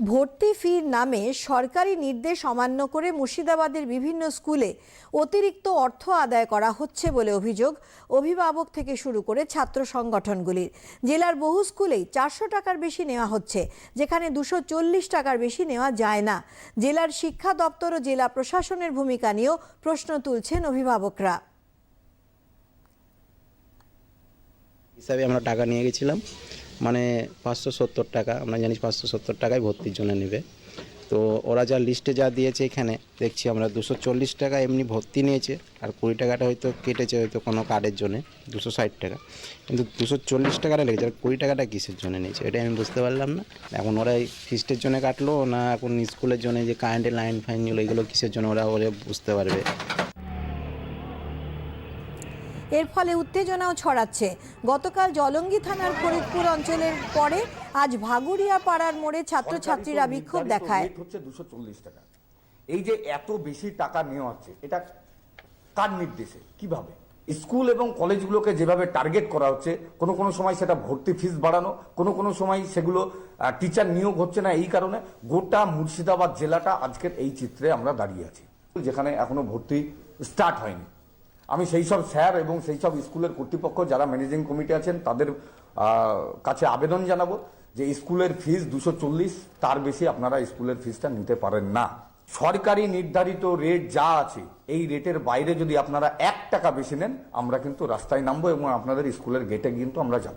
ভর্তি ফির নামে সরকারি নির্দেশ অমান্য করে মুর্শিদাবাদের বিভিন্ন স্কুলে অতিরিক্ত অর্থ আদায় করা হচ্ছে বলে অভিযোগ অভিভাবক থেকে শুরু করে ছাত্র সংগঠনগুলির। জেলার বহু স্কুলেই চারশো টাকার বেশি নেওয়া হচ্ছে, যেখানে দুশো চল্লিশ টাকার বেশি নেওয়া যায় না। জেলার শিক্ষা দপ্তর ও জেলা প্রশাসনের ভূমিকা নিয়েও প্রশ্ন তুলছেন অভিভাবকরা। হিসাবে আমরা টাকা নিয়ে গেছিলাম। মানে পাঁচশো সত্তর টাকা, আমরা জানি পাঁচশো সত্তর টাকায় ভর্তির জন্য নেবে। তো ওরা যা লিস্টে যা দিয়েছে এখানে, দেখছি আমরা দুশো চল্লিশ টাকা এমনি ভর্তি নিয়েছে, আর কুড়ি টাকাটা হয়তো কেটেছে হয়তো কোনো কার্ডের জন্য, দুশো ষাট টাকা। কিন্তু দুশো চল্লিশ টাকাটা লেগেছে, আর কুড়ি টাকাটা কিসের জন্য নিয়েছে, এটা আমি বুঝতে পারলাম না। এখন ওরা ফিস্টের জন্য কাটলো, না এখন স্কুলের জন্য যে কারেন্টের লাইন ফাইনগুলো এগুলো কিসের জন্য ওরা ওরা বুঝতে পারবে। এর ফলে উত্তেজনাও ছড়াচ্ছে। গতকাল জলঙ্গি থানার ফরিদপুর অঞ্চলের পরে আজ ভাগুড়িয়া পাড়ার মোড়ে ছাত্রছাত্রীরা বিক্ষোভ দেখায়। হচ্ছে দুশো চল্লিশ টাকা। এই যে এত বেশি টাকা নেওয়া হচ্ছে এটা কার নির্দেশে? কীভাবে? স্কুল এবং কলেজগুলোকে যেভাবে টার্গেট করা হচ্ছে কোনো কোনো সময় সেটা ভর্তি ফিস বাড়ানো কোনো কোনো সময় সেগুলো টিচার নিয়োগ হচ্ছে না এই কারণে গোটা মুর্শিদাবাদ জেলাটা আজকের এই চিত্রে আমরা দাঁড়িয়ে আছি। যেখানে এখনও ভর্তি স্টার্ট হয়নি। আমি সেই সব স্যার এবং সেই সব স্কুলের কর্তৃপক্ষ যারা ম্যানেজিং কমিটি আছেন, তাদের কাছে আবেদন জানাব যে স্কুলের ফিস দুশো চল্লিশ, তার বেশি আপনারা স্কুলের ফিসটা নিতে পারেন না। সরকারি নির্ধারিত রেট যা আছে, এই রেটের বাইরে যদি আপনারা এক টাকা বেশি নেন, আমরা কিন্তু রাস্তায় নামবো এবং আপনাদের স্কুলের গেটে কিন্তু আমরা যাব।